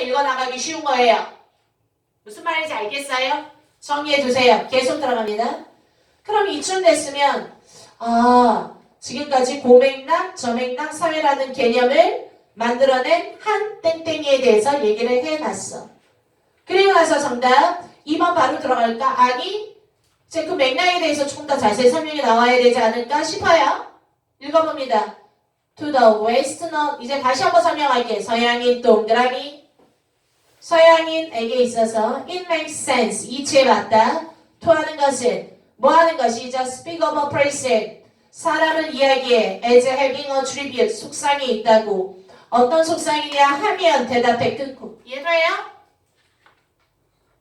읽어나가기 쉬운 거예요. 무슨 말인지 알겠어요? 정리해 두세요. 계속 들어갑니다. 그럼 이쯤 됐으면 아 지금까지 고맥락, 저맥락, 사회라는 개념을 만들어낸 한 땡땡이에 대해서 얘기를 해놨어. 그리고 나서 정답 2번 바로 들어갈까? 아니 이제 그 맥락에 대해서 조금 더 자세히 설명이 나와야 되지 않을까 싶어요. 읽어봅니다. To the west, not 이제 다시 한번 설명할게. 서양인 동그라미 서양인에게 있어서 it makes sense 이치에 맞다. 토하는 것은 뭐 하는 것이죠? Speak of a person 사람을 이야기해 as having a tribute 속상이 있다고 어떤 속상이냐 하면 대답해 끊고 이해돼요?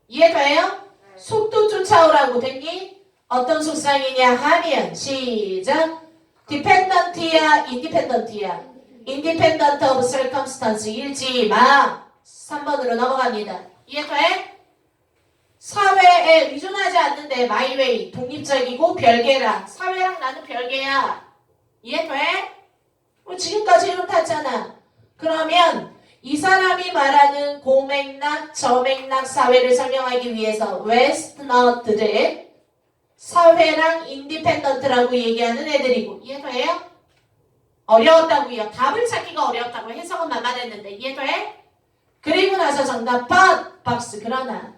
이해돼요? 속도 쫓아오라고 됐니? 어떤 속상이냐 하면 시작 dependent이야 independent이야 independent of circumstance 일지마 3번으로 넘어갑니다. 이해돼? 사회에 의존하지 않는데 way 독립적이고 별개라 사회랑 나는 별개야 이해돼? 뭐 지금까지 이름 탔잖아 그러면 이 사람이 말하는 고맥락 저맥락 사회를 설명하기 위해서 웨스트너트들 사회랑 인디펜던트라고 얘기하는 애들이고 이해돼요? 어려웠다고요 답을 찾기가 어려웠다고 해석은 만만했는데 이해돼? 그리고 나서 정답 but 박스 그러나.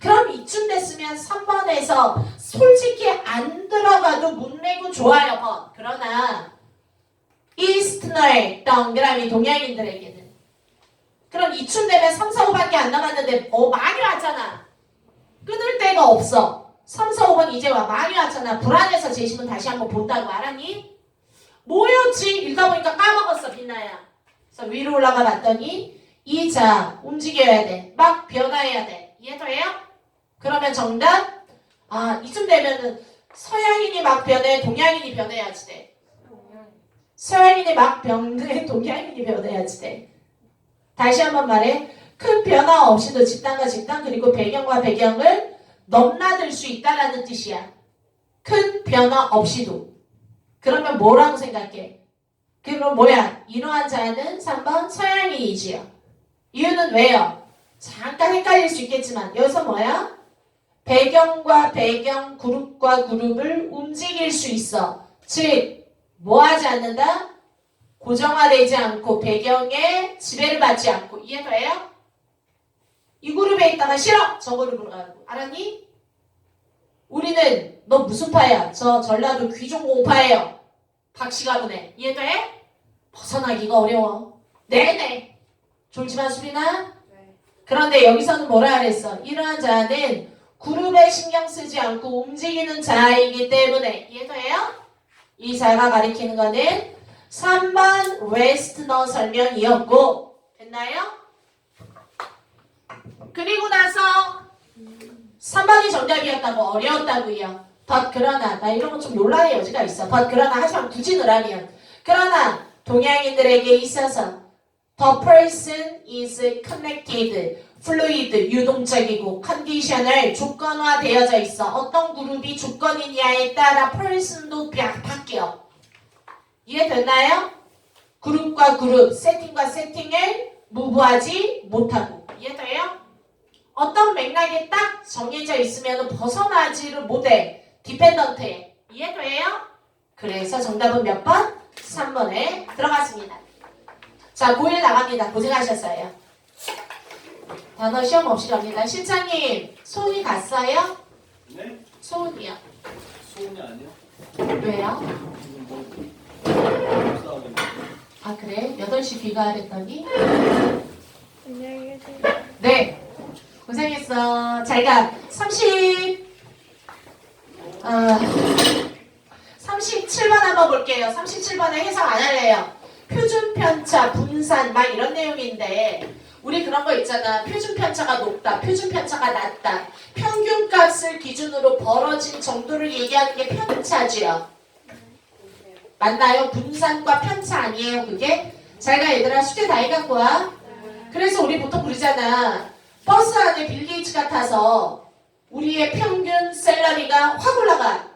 그럼 이쯤 됐으면 3번에서 솔직히 안 들어가도 못 내고 좋아요 번. 그러나 이스트너의 동그라미 동양인들에게는. 그럼 이쯤 되면 3, 4, 5밖에 안 남았는데 어 많이 왔잖아. 끊을 데가 없어. 3, 4, 5번 이제 와. 많이 왔잖아. 불안해서 제시문 다시 한번 본다고 알았니? 뭐였지? 읽다 보니까 까먹었어 빛나야. 그래서 위로 올라가 봤더니 이 자 움직여야 돼. 막 변화해야 돼. 이해돼요? 그러면 정답? 아 이쯤 되면은 서양인이 막 변해 동양인이 변해야지 돼. 서양인이 막 변해 동양인이 변해야지 돼. 다시 한번 말해. 큰 변화 없이도 집단과 집단 그리고 배경과 배경을 넘나들 수 있다라는 뜻이야. 큰 변화 없이도. 그러면 뭐라고 생각해? 그럼 뭐야? 이러한 자는 3번 서양인이지요. 이유는 왜요? 잠깐 헷갈릴 수 있겠지만 여기서 뭐야? 배경과 배경, 그룹과 그룹을 움직일 수 있어. 즉, 뭐 하지 않는다? 고정화되지 않고 배경에 지배를 받지 않고 이해돼요? 이 그룹에 있다가 싫어! 저 그룹으로 가고 알았니? 우리는 너 무슨 파야? 저 전라도 귀종공파예요. 박씨가 보내. 이해돼? 벗어나기가 어려워. 네네. 졸지마 수빈아. 그런데 여기서는 뭐라 그랬어? 이러한 자는 그룹에 신경 쓰지 않고 움직이는 자이기 때문에 이해돼요? 이 자가 가리키는 거는 3번 웨스트너 설명이었고 됐나요? 그리고 나서 3번이 정답이었다고 어려웠다고요. but 그러나 나 이런 거좀 논란의 여지가 있어. but 그러나 하지만 굳이 넣으라면 그러나 동양인들에게 있어서 The person is connected, fluid, 유동적이고 conditional, 조건화되어져 있어. 어떤 그룹이 조건이냐에 따라 person도 바- 바뀌어. 이해됐나요? 그룹과 그룹, 세팅과 세팅을 무부하지 못하고. 이해돼요? 어떤 맥락에 딱 정해져 있으면 벗어나지를 못해. 디펜던트에. 이해돼요? 그래서 정답은 몇 번? 3번에 들어갔습니다. 자, 고1 나갑니다. 고생하셨어요. 단어 시험 없이 갑니다. 실장님, 소은이 갔어요? 네? 소은이요. 소은이 아니요? 왜요? 지금 뭐 아, 그래? 8시 귀가하랬더니? 안녕히 계세요. 네. 고생했어. 잘 가. 30, 아, 37번 한번 볼게요. 37번에 해석 안 할래요. 표준 편차, 분산, 막 이런 내용인데, 우리 그런 거 있잖아. 표준 편차가 높다, 표준 편차가 낮다. 평균 값을 기준으로 벌어진 정도를 얘기하는 게 편차지요. 맞나요? 분산과 편차 아니에요, 그게? 잘 가, 얘들아. 숙제 다 해갖고 와. 그래서 우리 보통 그러잖아. 버스 안에 빌 게이츠가 타서 우리의 평균 셀러리가 확 올라가.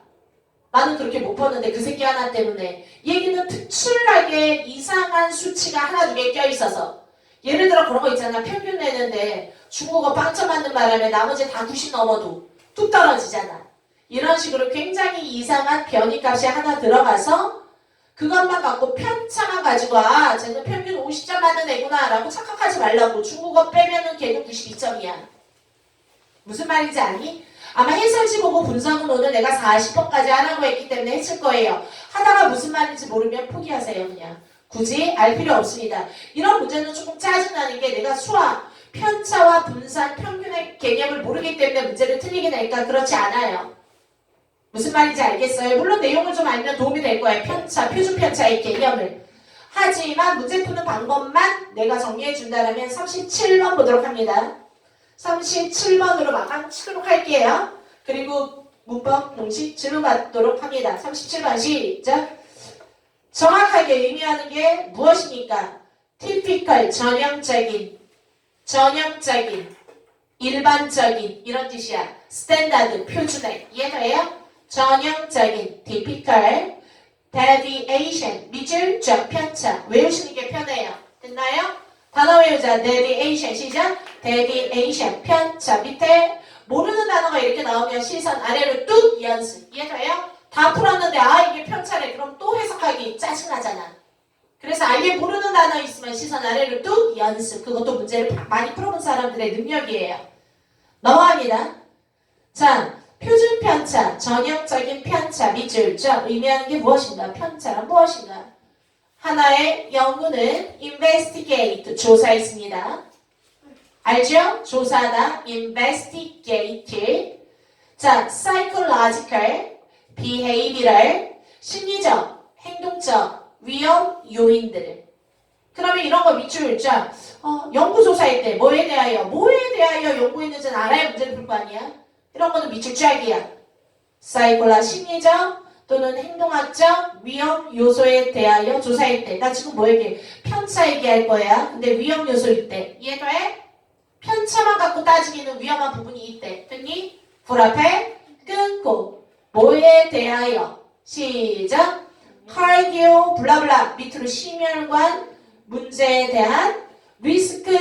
나는 그렇게 못 버는데 그 새끼 하나 때문에 얘기는 특출나게 이상한 수치가 하나 두 개 껴있어서 예를 들어 그런 거 있잖아. 평균 내는데 중국어 빵점 맞는 바람에 나머지 다 90 넘어도 뚝 떨어지잖아. 이런 식으로 굉장히 이상한 변이값이 하나 들어가서 그것만 갖고 편차만 가지고 아 쟤는 평균 50점 맞는 애구나 라고 착각하지 말라고 중국어 빼면은 걔는 92점이야. 무슨 말인지 아니? 아마 해설지 보고 분석은 오늘 내가 40번까지 하라고 했기 때문에 했을 거예요. 하다가 무슨 말인지 모르면 포기하세요 그냥. 굳이 알 필요 없습니다. 이런 문제는 조금 짜증나는 게 내가 수학, 편차와 분산, 평균의 개념을 모르기 때문에 문제를 틀리게 될까? 그렇지 않아요. 무슨 말인지 알겠어요? 물론 내용을 좀 알면 도움이 될 거예요. 편차, 표준 편차의 개념을. 하지만 문제 푸는 방법만 내가 정리해 준다면 37번 보도록 합니다. 37번으로 마감 치도록 할게요. 그리고 문법 공식 질문 받도록 합니다. 37번 시작. 정확하게 의미하는 게 무엇입니까? typical 전형적인 전형적인 일반적인 이런 뜻이야. 스탠다드 표준의 이해돼요? 전형적인 typical deviation 미줄적 편차 외우시는 게 편해요. 됐나요? 단어 외우자 deviation 시작 deviation 편차 밑에 모르는 단어가 이렇게 나오면 시선 아래로 뚝 연습 이해돼요? 다 풀었는데 아 이게 편차래 그럼 또 해석하기 짜증나잖아. 그래서 아예 모르는 단어 있으면 시선 아래로 뚝 연습 그것도 문제를 많이 풀어본 사람들의 능력이에요. 넘어갑니다. 자 표준 편차 전형적인 편차 밑줄적 의미하는 게 무엇인가 편차란 무엇인가 하나의 연구는 investigate 조사했습니다. 알죠? 조사다. Investigate 자 psychological behavioral 심리적 행동적 위험 요인들을 그러면 이런 거 밑줄자. 어, 연구조사할 때 뭐에 대하여 뭐에 대하여 연구했는지는 알아야 문제를 풀 거 아니야? 이런 거는 밑줄 짝이야. 사이콜라 심리적 또는 행동학적 위험 요소에 대하여 조사할 때. 나 지금 뭐 얘기해? 편차 얘기할 거야. 근데 위험 요소일 때. 이해돼? 편차만 갖고 따지기는 위험한 부분이 있대 됐니? 불 앞에 끊고 뭐에 대하여 시작 카디오 블라블라 밑으로 심혈관 문제에 대한 리스크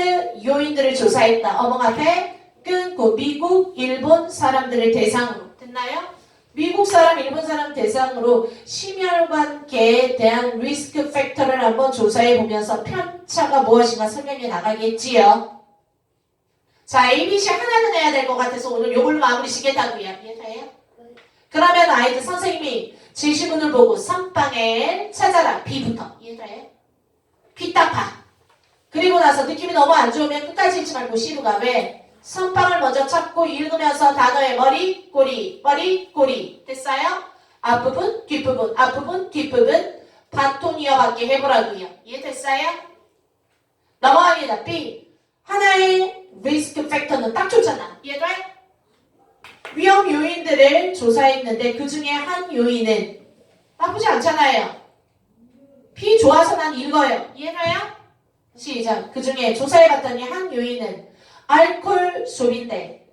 요인들을 조사했다 어멍 앞에 끊고 미국 일본 사람들을 대상으로 됐나요? 미국 사람 일본 사람 대상으로 심혈관계에 대한 리스크 팩터를 한번 조사해 보면서 편차가 무엇인가 설명해 나가겠지요. 자, ABC 하나는 해야 될 것 같아서 오늘 요걸로 마무리 시겠다고요. 이해돼요? 그러면 아이들 선생님이 제시문을 보고 선방에 찾아라. B부터. 이해돼요? B 딱 봐. 그리고 나서 느낌이 너무 안 좋으면 끝까지 읽지 말고 C로 가. 왜? 선방을 먼저 찾고 읽으면서 단어의 머리, 꼬리, 머리, 꼬리. 됐어요? 앞부분, 뒷부분, 앞부분, 뒷부분. 바톤 이어받게 해보라고요. 이해됐어요? 넘어갑니다. B. 하나의 리스크 팩터는 딱 좋잖아. 이해돼? 위험 요인들을 조사했는데 그 중에 한 요인은 나쁘지 않잖아요. B 좋아서 난 읽어요. 이해가요? 시작. 그 중에 조사해봤더니 한 요인은 알코올 소비인데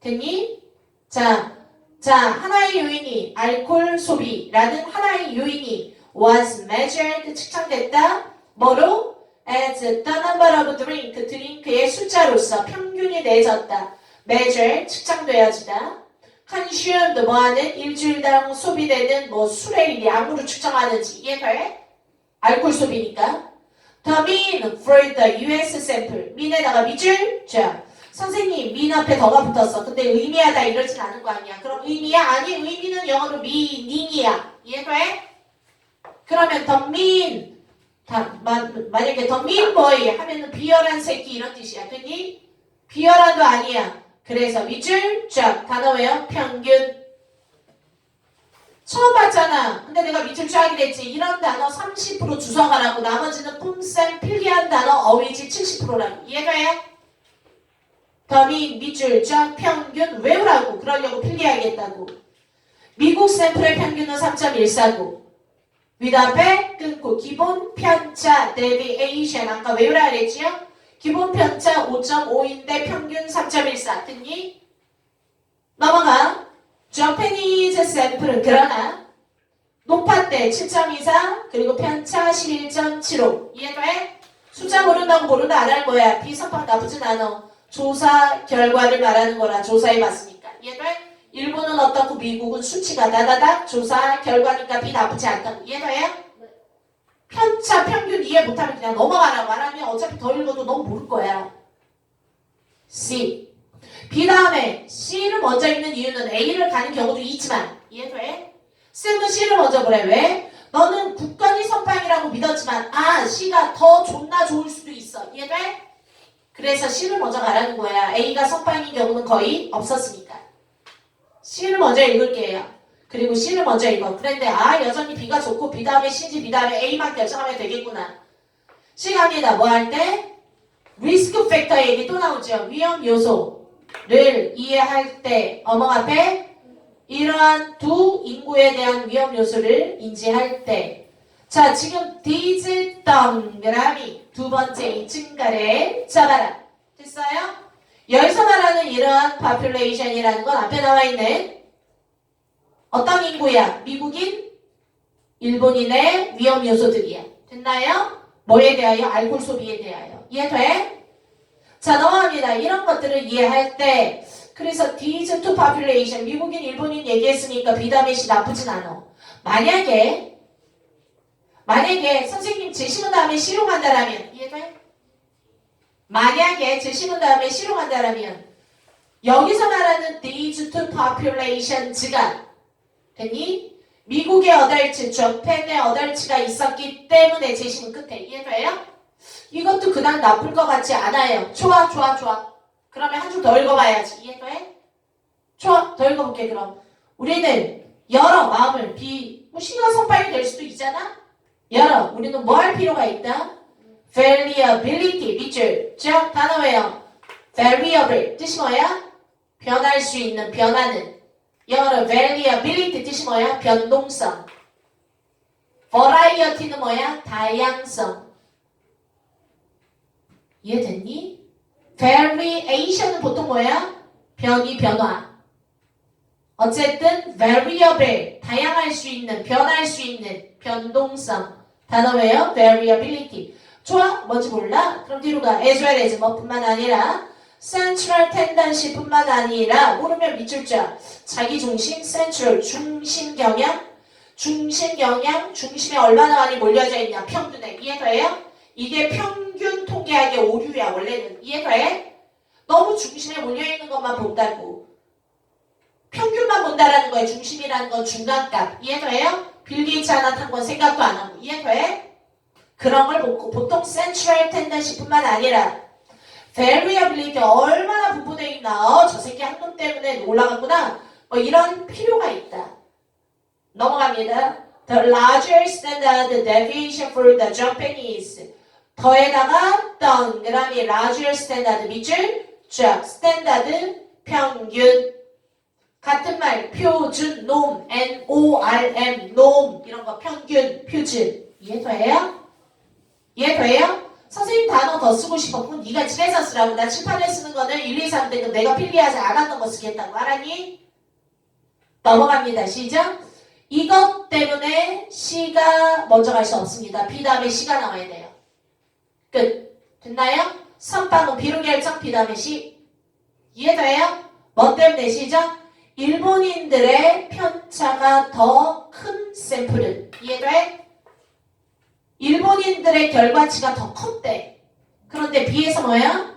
됐니? 자, 자 하나의 요인이 알코올 소비라는 하나의 요인이 was measured 측정됐다. 뭐로? As number of drink 드링크의 숫자로서 평균이 내졌다. measure 측정되어지다. consumed 뭐하는 일주일당 소비되는 뭐 술의 양으로 측정하는지 이해돼? 알코올 소비니까. The mean for the US sample. mean에다가 밑줄. 자, 선생님 mean 앞에 더가 붙었어. 근데 의미하다 이러진 않은 거 아니야. 그럼 의미야? 아니 의미는 영어로 meaning이야. 이해돼? 그러면 the mean 다, 마, 만약에 더 민보이 하면은 비열한 새끼 이런 뜻이야. 됐니? 비열한도 아니야. 그래서 밑줄 쫙 단어 외요 평균 처음 봤잖아. 근데 내가 밑줄 쫙이 됐지. 이런 단어 30% 주워가라고 나머지는 뿜쌤 필기한 단어 어휘지 70%라고. 이해가요? 더미 밑줄 쫙 평균 외우라고. 그러려고 필기하겠다고. 미국 샘플의 평균은 3.14고. 위답에 끊고 기본 편차 deviation 아까 외우라 그랬지요? 기본 편차 5.5인데 평균 3.14 듣니? 넘어가 Japanese 샘플은 그러나 높았대 7.24 그리고 편차 11.75 이해돼? 숫자 모른다고 모른다 안 할 거야. 비선빵 나쁘진 않아. 조사 결과를 말하는 거라 조사해봤으니까. 이해돼? 일본은 어떻고 미국은 수치가 다다닥 조사 결과니까 비 나쁘지 않다. 이해돼요? 편차 평균 이해 못하면 그냥 넘어가라고 말하면 어차피 더 읽어도 넌 모를 거야. C. B 다음에 C를 먼저 읽는 이유는 A를 가는 경우도 있지만 이해돼? 쌤은 C를 먼저 보래. 왜? 너는 국건이 선빵이라고 믿었지만 아 C가 더 존나 좋을 수도 있어. 이해돼? 그래서 C를 먼저 가라는 거야. A가 선빵인 경우는 거의 없었으니까. C를 먼저 읽을게요. 그리고 C를 먼저 읽어. 그런데 아 여전히 B가 좋고 B 다음에 C지 B 다음에 A만 결정하면 되겠구나. 갑니다. 뭐 할 때? 리스크 팩터 얘기 또 나오죠. 위험 요소를 이해할 때 어머 앞에 이러한 두 인구에 대한 위험 요소를 인지할 때. 자, 지금 디즈 동그라미 두 번째 이 증가를 잡아라. 됐어요? 말하는 이러한 population이라는 건 앞에 나와 있는 어떤 인구야? 미국인, 일본인의 위험 요소들이야. 됐나요? 뭐에 대하여? 알코올 소비에 대하여. 이해돼? 자, 넘어갑니다. 이런 것들을 이해할 때, 그래서 these two population, 미국인, 일본인 얘기했으니까 비담의시 나쁘진 않아. 만약에, 만약에 선생님 제시문 다음에 시로 간다라면, 이해돼? 만약에 제시문 다음에 시로 간다라면, 여기서 말하는 these two populations가, 됐니? 미국의 어덜츠, 저펜의 어덜츠가 있었기 때문에 제시문 끝에 이해돼요? 이것도 그닥 나쁠 것 같지 않아요. 좋아, 좋아, 좋아. 그러면 한 줄 더 읽어봐야지. 이해돼? 좋아, 더 읽어볼게 그럼. 우리는 열어 마음을 비, 뭐 시가 선발이 될 수도 있잖아? 열어. 우리는 뭐 할 필요가 있다? Variability, 밑줄. 자, 단어 외요. variable, 뜻이 뭐야? 변할 수 있는, 변하는. 영어로 variability 뜻이 뭐야? 변동성. variety는 뭐야? 다양성. 이해됐니? variation은 보통 뭐야? 변이, 변화. 어쨌든 variable, 다양할 수 있는, 변할 수 있는 변동성. 단어 외요? variability. 좋아? 뭔지 몰라? 그럼 뒤로 가. as well 뭐뿐만 아니라 central tendency뿐만 아니라 모르면 밑줄 자. 자기 중심, central, 중심 경향, 중심 경향, 중심에 얼마나 많이 몰려져 있냐, 평균에. 이해돼요? 이게 평균 통계학의 오류야, 원래는. 이해돼? 너무 중심에 몰려있는 것만 본다고. 평균만 본다라는 거예요. 중심이라는 건 중간값. 이해돼요? 빌 게이츠 하나 탄 건 생각도 안 하고. 이해돼? 그런 걸 보통 central tendency뿐만 아니라 variability 얼마나 분포되어 있나 어, 저 새끼 한돈 때문에 올라갔구나 뭐 이런 필요가 있다 넘어갑니다 the larger standard deviation for the Japanese 더에다가 동그라미 larger standard 밑줄 쫙 standard 평균 같은 말 표준 norm N-O-R-M norm 이런 거 평균 표준 이해돼요? 이해돼요? 선생님 단어 더 쓰고 싶어. 그럼 네가 집에서 쓰라고. 나 칠판에 쓰는 거는 1, 2, 3 되고 내가 필리하지 않았던 거 쓰겠다고. 알았니? 넘어갑니다. 시작. 이것 때문에 C가 먼저 갈 수 없습니다. B 다음에 C가 나와야 돼요. 끝. 됐나요? 선빵은 비로 결정 B 다음에 C. 이해돼요? 뭐 때문에 시작? 일본인들의 편차가 더 큰 샘플은 이해돼? 일본인들의 결과치가 더 컸대. 그런데 B에서 뭐야?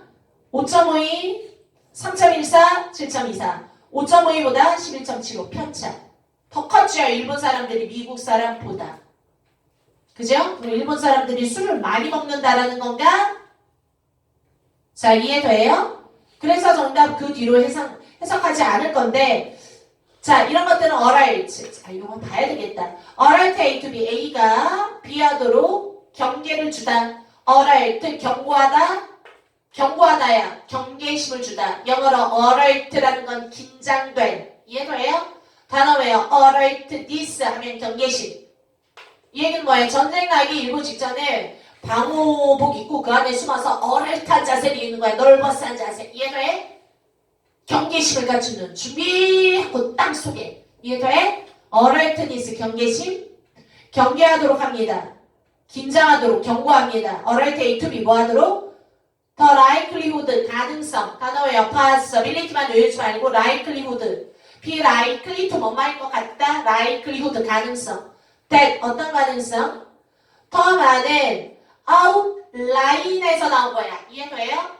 5.52, 3.14, 7.24. 5.52보다 11.75 편차. 더 컸죠. 일본 사람들이 미국 사람보다. 그죠? 그럼 일본 사람들이 술을 많이 먹는다라는 건가? 자, 이해돼요? 그래서 정답 그 뒤로 해석, 해석하지 않을 건데, 자, 이런 것들은 alright. 자, 이건 봐야 되겠다. alright A to B. A가 B하도록 경계를 주다. alright, 경고하다. 경고하다야. 경계심을 주다. 영어로 alert라는 건 긴장된. 이해돼요? 단어 외요. alert this 하면 경계심. 이 얘기는 뭐예요? 전쟁 나기 일보 직전에 방호복 입고 그 안에 숨어서 어랄트한 자세를 있는 거야. 널버스한 자세. 이해돼? 경계심을 갖추는 준비하고 땅 속에 이해돼? 어랄트니스 경계심 경계하도록 합니다. 긴장하도록 경고합니다. to be 뭐하도록? 더 likelihood 가능성 단어의 possibility만 외우지 말고 likelihood be likely to 뭐뭐할 것 같다 likelihood 가능성 that 어떤 가능성? 더 많은 outline에서 나온 거야 이해돼요?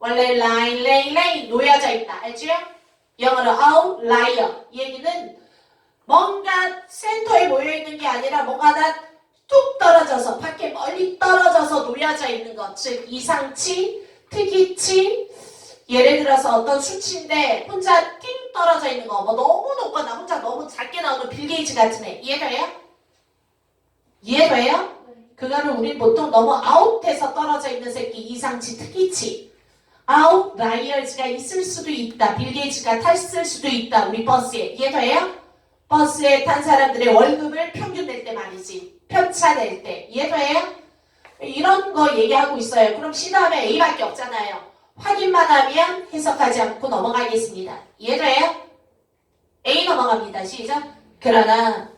원래 line, lay, lay 놓여져 있다. 알죠? 영어로 outlier 이 얘기는 뭔가 센터에 모여 있는 게 아니라 뭔가가 뚝 떨어져서 밖에 멀리 떨어져서 놓여져 있는 것, 즉 이상치, 특이치, 예를 들어서 어떤 수치인데 혼자 띵 떨어져 있는 거, 뭐 너무 높거나 혼자 너무 작게 나오는 빌 게이츠 같은 애, 이해돼요? 이해돼요? 그거를 우린 보통 너무 아웃해서 떨어져 있는 새끼, 이상치, 특이치, 아웃라이어즈가 있을 수도 있다, 빌 게이츠가 탔을 수도 있다, 우리 버스에 이해돼요? 버스에 탄 사람들의 월급을 평균 낼 때 말이지. 편차 낼 때. 이해돼요? 이런 거 얘기하고 있어요. 그럼 C 다음에 A밖에 없잖아요. 확인만 하면 해석하지 않고 넘어가겠습니다. 이해돼요? A 넘어갑니다. 시작. 그러나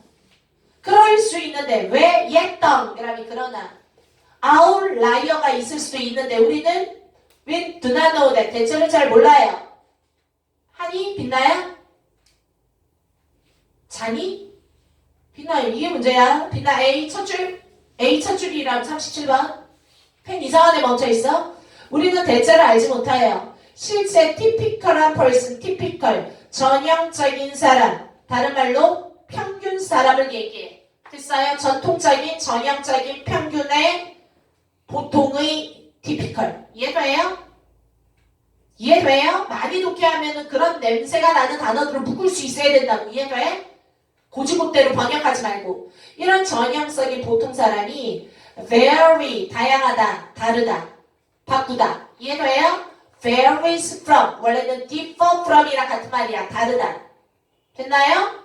그럴 수 있는데 왜 예던 그러면 그러나 아웃라이어가 있을 수도 있는데 우리는 we do not know that 대체로 잘 몰라요. 하니 빛나요? 자니? 빛나요. 이게 문제야. 빛나 A 첫 줄. A 첫 줄이랑 37번. 펜 이상한 데 멈춰 있어. 우리는 대체를 알지 못해요. 실제 typical한 person, typical, 전형적인 사람. 다른 말로 평균 사람을 얘기해. 됐어요? 전통적인, 전형적인, 평균의, 보통의 typical. 이해돼요? 이해돼요? 많이 독해하면 그런 냄새가 나는 단어들을 묶을 수 있어야 된다고. 이해돼? 고지고대로 번역하지 말고 이런 전형적인 보통 사람이 very 다양하다 다르다 바꾸다 이해돼요? varies from 원래는 differ from이랑 같은 말이야 다르다 됐나요?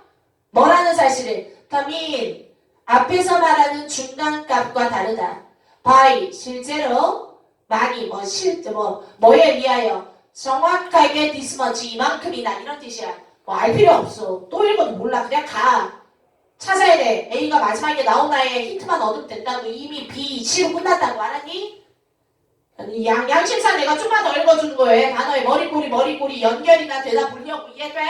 뭐라는 사실을 더민 앞에서 말하는 중간값과 다르다 by 실제로 많이 뭐 실제 뭐 뭐에 비하여 정확하게 much 이만큼이나 이런 뜻이야 뭐 알 필요 없어. 또 읽어도 몰라. 그냥 가. 찾아야 돼. A가 마지막에 나오나에 힌트만 얻으면 된다고. 이미 B, C로 끝났다고. 알았니? 양, 양심상 내가 좀만 더 읽어주는 거예요. 단어에 머리꼬리, 머리꼬리 연결이나 되다 보려고. 이해돼?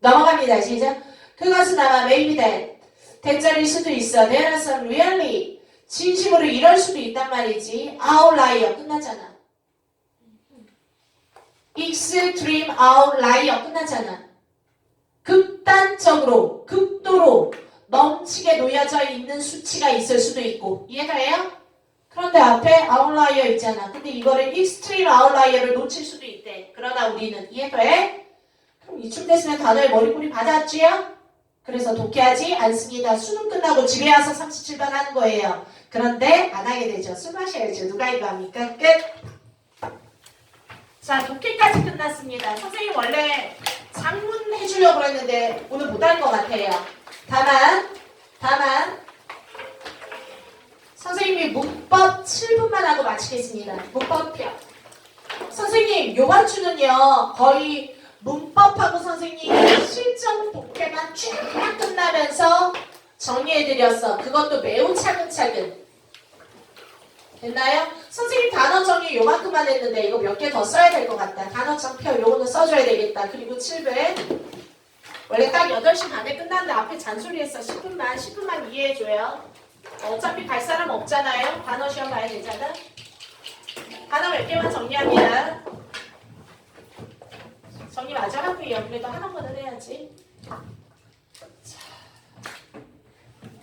넘어갑니다. 시작. 그것은 아마 maybe that. 대짜일 수도 있어. There are some really. 진심으로 이럴 수도 있단 말이지. outlier. 끝나잖아. extreme outlier. 끝나잖아. 극단적으로, 극도로 넘치게 놓여져 있는 수치가 있을 수도 있고 이해가요? 그런데 앞에 아웃라이어 있잖아. 근데 이거를 익스트림 아웃라이어를 놓칠 수도 있대. 그러나 우리는 이해돼? 그럼 이쯤 됐으면 단어의 머리꼬리 받았지요? 그래서 독해하지 않습니다. 수능 끝나고 집에 와서 37번 하는 거예요. 그런데 안 하게 되죠. 술 마셔야죠. 누가 이거 합니까? 끝! 자, 독해까지 끝났습니다. 선생님 원래 장문 해주려고 했는데 오늘 못할 것 같아요. 다만, 다만, 선생님이 문법 7분만 하고 마치겠습니다. 문법표. 선생님, 요번 주는요, 거의 문법하고 선생님 실전 독해만 쭉 끝나면서 정리해드렸어. 그것도 매우 차근차근. 됐나요? 선생님 단어 정리 요만큼만 했는데 이거 몇 개 더 써야 될 것 같다. 단어장표 요거는 써줘야 되겠다. 그리고 7배 원래 딱 8시 반에 끝났는데 앞에 잔소리 했어. 10분만 10분만 이해해줘요. 어차피 갈 사람 없잖아요. 단어 시험 봐야 되잖아. 단어 몇 개만 정리합니다. 정리 마저 하고요. 그래도 하나만은 해야지.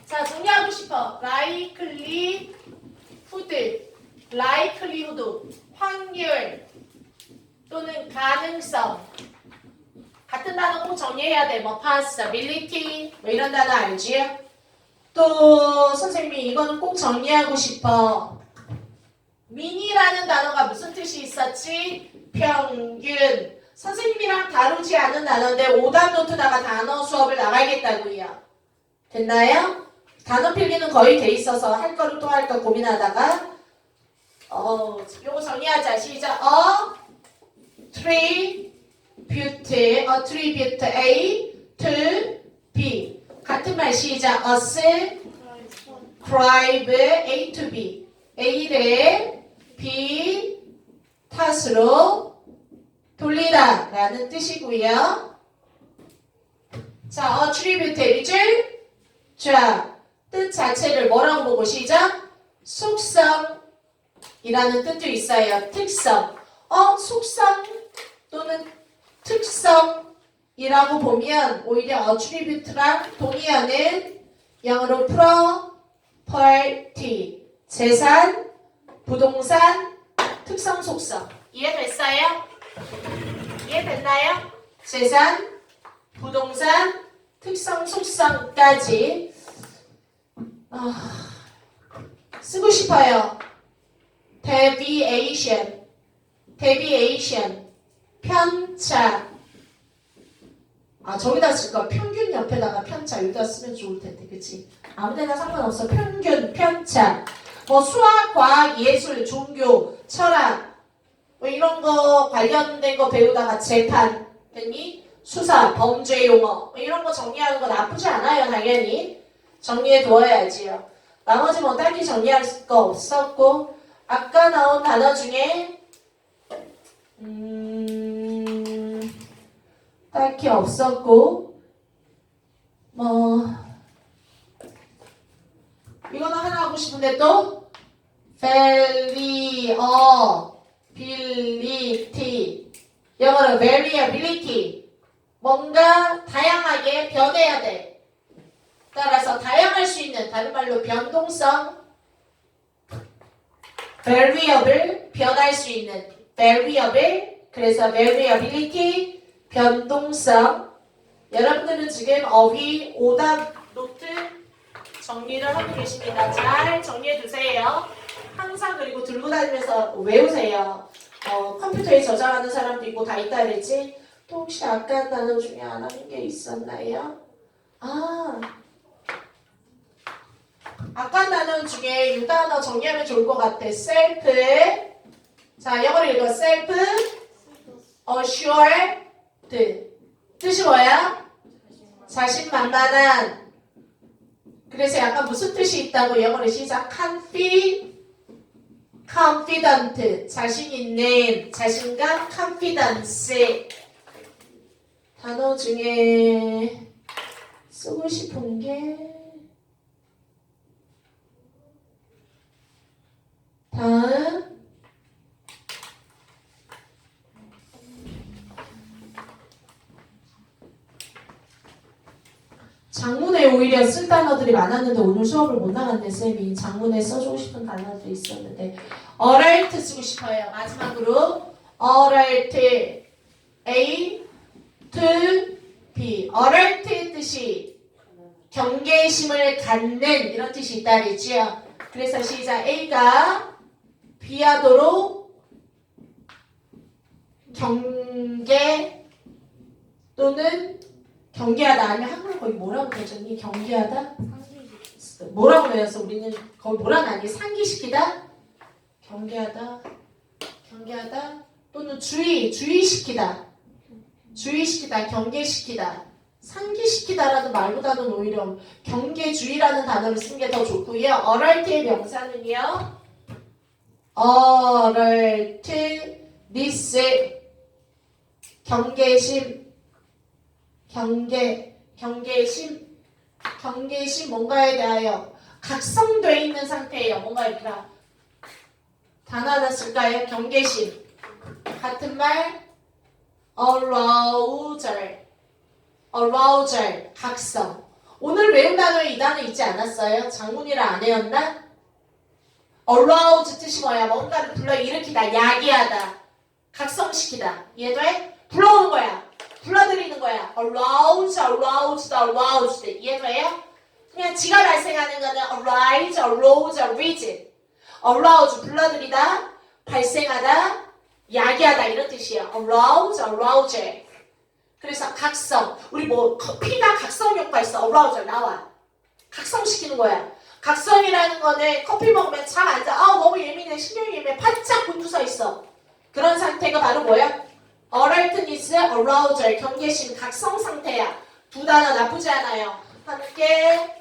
자, 정리하고 싶어. likely 후드, likelihood, 확률 또는 가능성 같은 단어 꼭 정리해야 돼. 뭐 possibility 뭐 이런 단어 알지? 또 선생님이 이거는 꼭 정리하고 싶어. 미니라는 단어가 무슨 뜻이 있었지? 평균. 선생님이랑 다루지 않은 단어인데 오답 노트다가 단어 수업을 나가겠다고요. 됐나요? 단어 필기는 거의 돼 있어서 할 거를 또 할까 고민하다가 어 요거 정리하자 시작 어 tribute attribute A to B 같은 말 시작 us drive A to B. A를 B 탓으로 돌리다 라는 뜻이고요. 자, attribute 밑줄. 자, 뜻 자체를 뭐라고 보고 시작? 속성이라는 뜻도 있어요. 특성. 어, 속성 또는 특성이라고 보면 오히려 attribute랑 동의어는 영어로 property, 재산, 부동산, 특성, 속성. 이해됐어요? 이해됐나요? 재산, 부동산, 특성, 속성까지 아, 쓰고 싶어요. deviation, deviation, 편차. 아 저기다 쓸까? 평균 옆에다가 편차 여기다 쓰면 좋을 텐데, 그치? 아무 데나 상관없어. 평균, 편차. 뭐 수학, 과학, 예술, 종교, 철학 뭐 이런 거 관련된 거 배우다가 재판, 됐니? 수사, 범죄 용어 뭐 이런 거 정리하는 거 나쁘지 않아요, 당연히. 정리해 두어야지요. 나머지 뭐 딱히 정리할 거 없었고 아까 나온 단어 중에 음 딱히 없었고 뭐 이거는 하나 하고 싶은데 또 variability 영어로 variability 뭔가 다양하게 변해야 돼. 따라서 다양할 수 있는 다른 말로 변동성 variable 변할 수 있는 variable 그래서 variability 변동성 여러분들은 지금 어휘 오답 노트 정리를 하고 계십니다. 잘 정리해 두세요. 항상 그리고 들고 다니면서 외우세요. 어, 컴퓨터에 저장하는 사람도 있고 다 있다 그랬지? 또 혹시 아까 한 단어 중에 안 하는 게 있었나요? 아 아까 한 단어 중에 이 단어 정리하면 좋을 것 같아. self 자 영어로 읽어. self assured. 뜻이 뭐야? 자신만만한. 그래서 약간 무슨 뜻이 있다고 영어로 시작? confi confident. 자신 있는 자신감 confidence. 단어 중에 쓰고 싶은 게 장문에 오히려 쓸 단어들이 많았는데 오늘 수업을 못 나갔네 쌤이. 장문에 써주고 싶은 단어들이 있었는데. Alert 쓰고 싶어요. 마지막으로 alert A to B. Alert 뜻이 경계심을 갖는 이런 뜻이 있다 그랬지요. 그래서 시작. A가 B하도록 경계 또는 경계하다 아니면 한국어 거기 뭐라고 되셨니? 경계하다? 뭐라고 외웠어? 우리는 거기 뭐라고 하니? 상기시키다? 경계하다? 경계하다? 또는 주의, 주의시키다. 주의시키다, 경계시키다. 상기시키다라는 말보다는 오히려 경계주의라는 단어를 쓴게더 좋고요. 어럴트의 명사는요. 어럴트, 리스, 경계심, 경계, 경계심, 경계심 뭔가에 대하여 각성돼 있는 상태예요. 뭔가 이렇게 쓸까요? 경계심. 같은 말, arousal, arousal, 각성. 오늘 외운 단어에 이 단어 있지 않았어요? 장문이라 안 외웠나? Arouse 뜻이 뭐야? 뭔가를 불러 일으키다, 야기하다, 각성시키다. 이해돼? 불러오는 거야. 불러들이는 거야. arouse, aroused, aroused. 이해돼요? 그냥 지가 발생하는 거는 arise, arouse, arisen. arouse, 불러들이다, 발생하다, 야기하다 이런 뜻이야. arouse, arousal. 그래서 각성. 우리 뭐 커피가 각성 효과 있어. arousal 나와. 각성시키는 거야. 각성이라는 거는 커피 먹으면 잠안 자. 아 너무 예민해. 신경이 예민해. 바짝 곤두서 있어. 그런 상태가 바로 뭐야? alertness, arousal, 경계심, 각성 상태야. 두 단어 나쁘지 않아요. 함께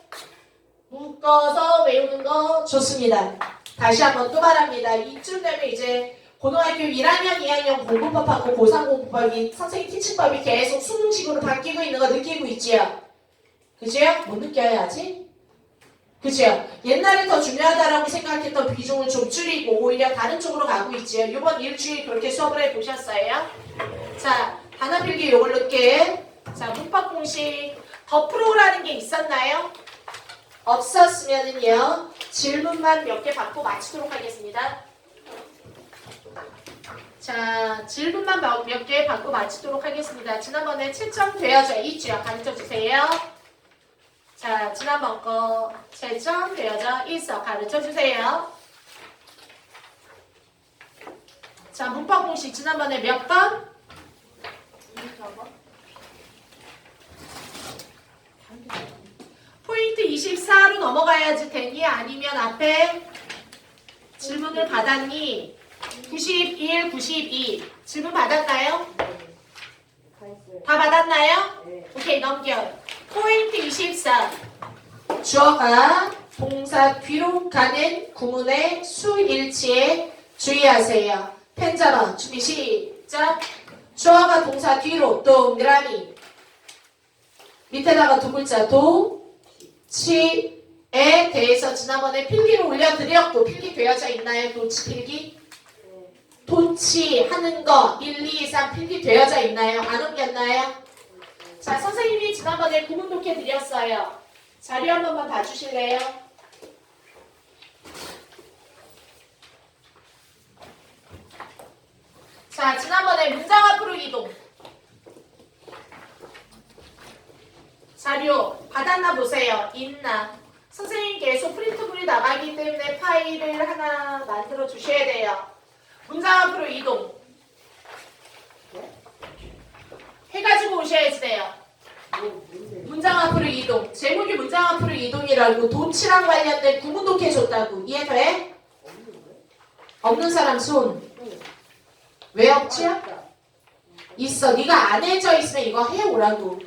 묶어서 외우는 거 좋습니다. 다시 한번 또 말합니다. 이쯤 되면 이제 고등학교 1학년, 2학년 공부법하고 고3 공부법이 선생님 티칭법이 계속 수능식으로 바뀌고 있는 거 느끼고 있지요? 그지요? 못 아직? 그지요? 옛날에 더 중요하다라고 생각했던 비중을 좀 줄이고 오히려 다른 쪽으로 가고 있지요? 이번 일주일 그렇게 수업을 해 보셨어요? 자, 단어 필기 요걸 넣게. 자, 문법 공식. 더 프로라는 게 있었나요? 없었으면은요, 질문만 몇 개 받고 마치도록 하겠습니다. 자, 질문만 몇 개 받고 마치도록 하겠습니다. 지난번에 채점 되어져 있죠? 가르쳐 주세요. 자, 지난번 거 채점되어져 있어. 가르쳐 주세요. 자, 문법 공식 지난번에 몇 번? 포인트 24로 넘어가야지 되니 아니면 앞에 질문을 받았니? 91, 92 질문 받았나요? 다 받았나요? 오케이 넘겨 포인트 24 주어가 동사 뒤로 가는 구문의 수일치에 주의하세요 펜 잡아 준비 시작 주어가 동사 뒤로 동그라미 밑에다가 두 글자 도치에 대해서 지난번에 필기를 올려드렸고 필기 되어져 있나요? 도치 필기? 도치 하는 거 1, 2, 3 필기 되어져 있나요? 안 옮겼나요? 자 선생님이 지난번에 구문 독해 드렸어요. 자료 한 번만 봐주실래요? 자 지난번에 문장 앞으로 이동 자료 받았나 보세요. 있나? 선생님 계속 프린트물이 나가기 때문에 파일을 하나 만들어 주셔야 돼요. 문장 앞으로 이동. 해가지고 오셔야지 돼요. 문장 앞으로 이동. 제목이 문장 앞으로 이동이라고 도치랑 관련된 구문 독해 줬다고. 이해돼? 없는 사람 손. 왜 없지요? 있어. 네가 안 해져 있으면 이거 해오라고.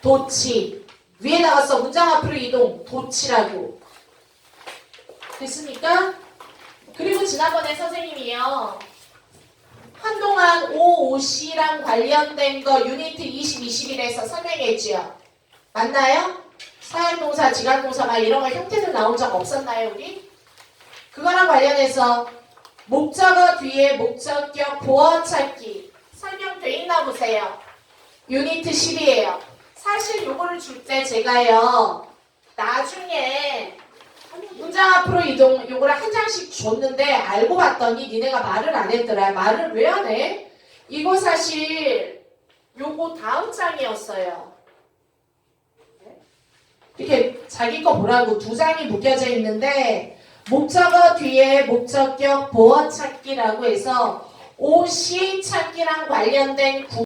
도치. 위에 나갔어. 문장 앞으로 이동. 도치라고. 됐습니까? 그리고 지난번에 선생님이요. 한동안 OOC랑 관련된 거 유니트 20, 21에서 설명했지요. 맞나요? 사역동사, 지각동사 막 이런 거 형태들 나온 적 없었나요, 우리? 그거랑 관련해서 목적어 뒤에 목적격 보어 찾기 설명돼 있나 보세요. 유니트 10이에요. 사실 요거를 줄 때 제가요. 나중에 문장 앞으로 이동 요거를 한 장씩 줬는데 알고 봤더니 니네가 말을 안 했더라. 말을 왜 안 해? 이거 사실 요거 다음 장이었어요. 이렇게 자기 거 보라고 두 장이 묶여져 있는데 목적어 뒤에 목적격 보어 찾기라고 해서 OC 찾기랑 관련된 구